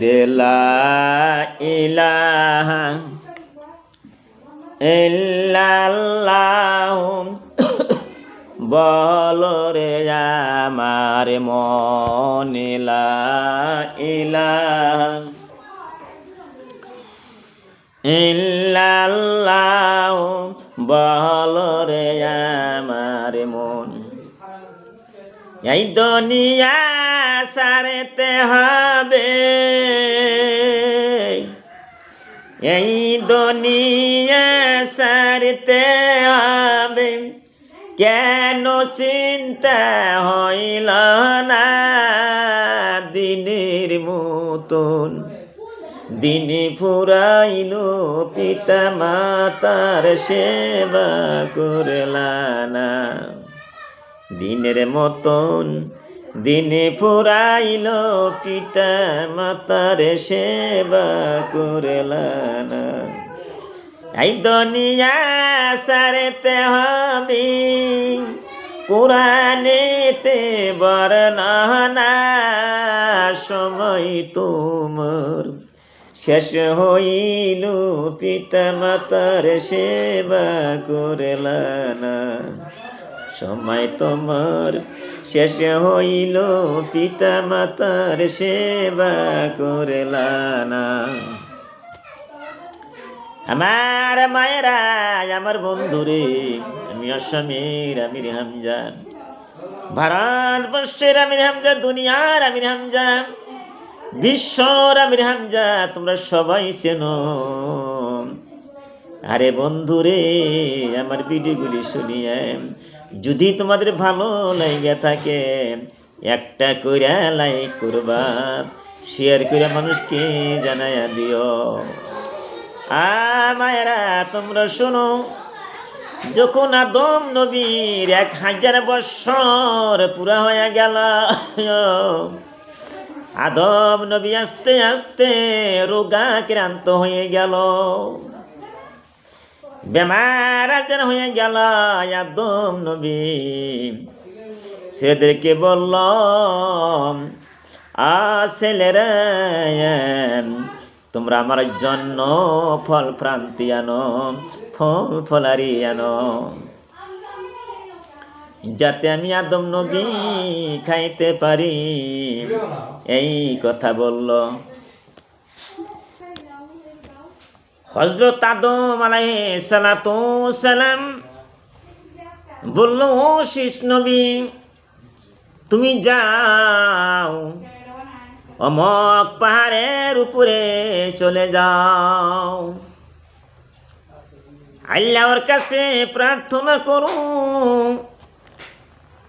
রে লা ইলাহা বল রে আমার মনে লা ইলাহা বল রে আমার মন এই দুনিয়া সারতে হবে। এই দুনিয়া সারতে হবে। কেন চিন্তা হইল না দিনের মতন? দিনে ফুরাইল পিতা মাতার সেবা করলা না দিনের মতন, দিনে ফুরাইল পিতা মাতার সেবা করলা না। এই দুনিয়া সারতে হবে, কোরআনেতে বর্ণনা সময় তোমার শেষ হইল, পিতা মাতার সেবা করলা না। সময় তোমার শেষ হইল পিতা মাতার সেবা করলা না আমার মায়েরা, আমার বন্ধুরে, আমি অসমের আমির হামজান। ভারতবর্ষের আমির হামজা দুনিয়ার আমির হামজা বিশ্বর আমির হামজা তোমরা সবাই চেনো। আরে বন্ধুরে, আমার ভিডিওগুলি শুনিয়ে, যদি তোমাদের ভালো লাগে থাকে, একটা কইরা লাইক করবা শেয়ার করে মানুষকে জানাইয়া দিও। আ মায়েরা, তোমরা শোনো, যখন আদম নবীর এক হাজার বৎসর পুরা হয়ে গেল, আদম নবী আস্তে আস্তে রোগাক্রান্ত হয়ে গেল। বেমার আজার হয়ে গেল আদম নবী। সেদেরকে বলল আ তোমরা আমার জন্য ফল প্রান্তি আনো, ফল ফলারি আনো। যাতে আমি আদম নবী খাইতে পারি। এই কথা বলল। হজরত আদম সালাম বলল, ও শিষ নবী, তুমি যাও, অমক পাহাড়ের উপরে চলে যাও। আল্লাহর কাছে প্রার্থনা করো।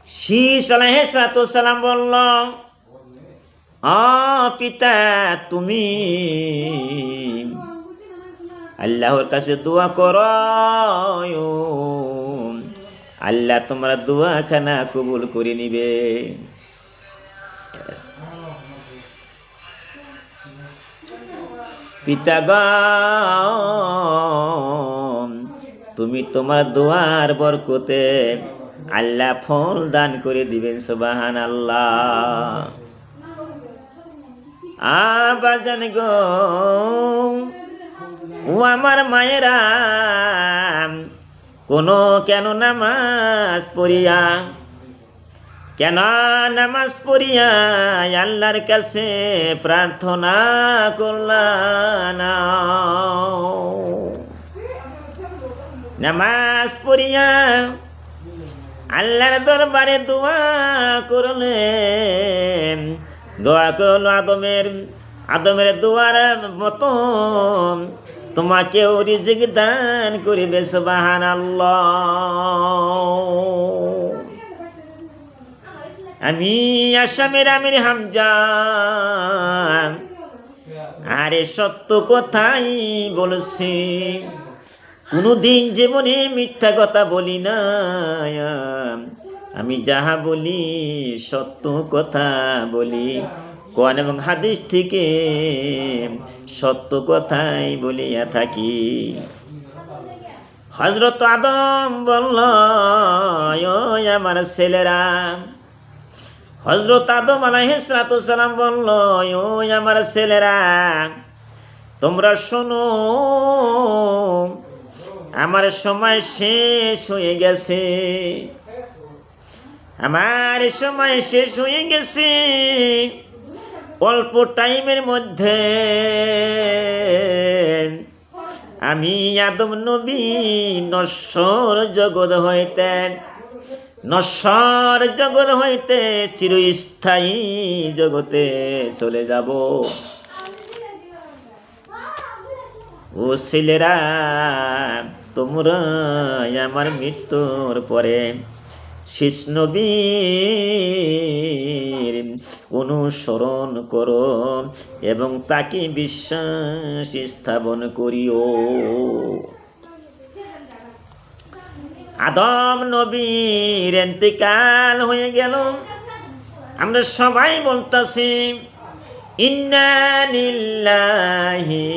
শীষ সালাম বলল পিতা, তুমি আল্লাহর কাছে দোয়া কর। আল্লাহ তোমরা দোয়া খানা কবুল করে নিবে। পিতাগ তুমি তোমার দোয়ার বরকতে আল্লাহ ফল দান করে দিবেন সুবাহান আল্লাহ আবাজান গো ও আমার মায়েরা, কোনো কেন নামাজ পড়িয়া, কেন নামাজ পড়িয়া আল্লাহর কাছে প্রার্থনা করলাম? নামাজ পড়িয়া আল্লাহর দরবারে দোয়া করলেন। দোয়া করল আদমের আদমের দোয়ার মতো তোমাকেও রিজিক দান করিবে সুবাহান আমি আসামের আমির হামজা আরে সত্য কথাই বলছি। কোনোদিন জীবনে মিথ্যা কথা বলি না আমি যাহা বলি, সত্য কথা বলি। কোরআন এবং হাদিস থেকে সত্য কথাই বলিয়া থাকি। হজরত আদম বলল, "ও আমার ছেলেরা। হজরত আদম আলাইহিসসালাম বলল আমার ছেলেরা, তোমরা শোনো, আমার সময় শেষ হয়ে গেছে। আমার সময় শেষ হয়ে গেছে। অল্প টাইমের মধ্যে আমি আদম নবী নশ্বর জগৎ হইতেন নশ্বর জগৎ হইতে চিরস্থায়ী জগতে চলে যাব। ও ছেলেরা তোমরা আমার মৃত্যুর পরে শেষ নবীর অনুসরণ করো এবং তাকে বিশ্বাস স্থাপন করিও। আদম নবীর এন্তেকাল হয়ে গেল। আমরা সবাই বলতাছি, ইন্না লিল্লাহি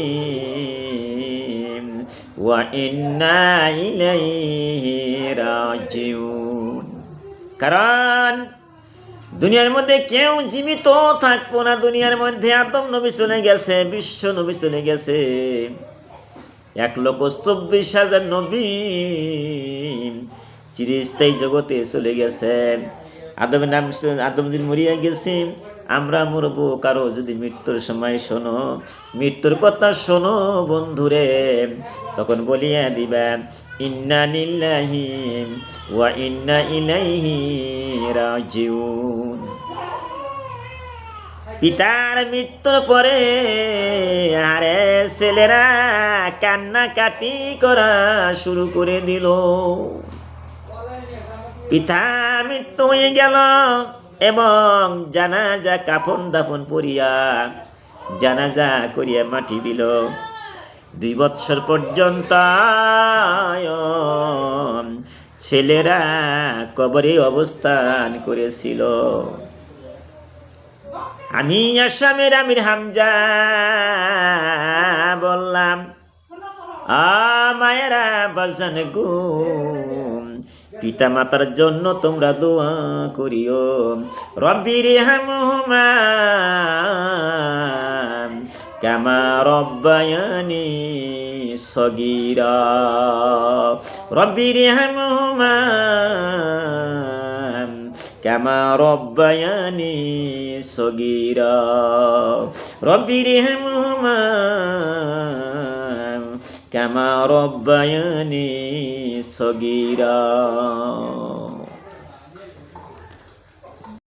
ওয়া ইন্না ইলাইহি রাজিউন। কারণ দুনিয়ার মধ্যে কেউ জীবিত থাকব না। দুনিয়ার মধ্যে আদম নবী চলে গেছে, বিশ্ব নবী চলে গেছে। এক লক্ষ চব্বিশ হাজার নবী চিরস্থায়ী জগতে চলে গেছে। আদমের নাম আদম দিন মরিয়া গেছে আমরা মরব, কারও যদি মৃত্যুর সময় শোনো, মৃত্যুর কথা শোনো বন্ধুরে। তখন বলিয়া দিবেন ইন্না নিল্লাহি ওয়া ইন্না ইলাইহি রাজিউন। পিতার মৃত্যুর পরে আরে ছেলেরা কান্নাকাটি করা শুরু করে দিল। পিতা মৃত্যু হয়ে গেল। এবং জানাজা কাফন দাফন পরিয়া জানাজা করিয়া মাটি দিল। দুই বৎসর পর্যন্ত ছেলেরা কবরে অবস্থান করেছিল। আমি আসামের আমির হামজা বললাম, আ মায়েরা বাজান গুম পিতা মাতার জন্য তোমরা দোয়া করিও। রব্বির হামহুমা, কামা রব্বায়ানি সগীরা। রব্বির হামহুমা রব্বায়ানি সগীরা। রব্বির হামহুমা কামা রব্বায়ানি সগীরা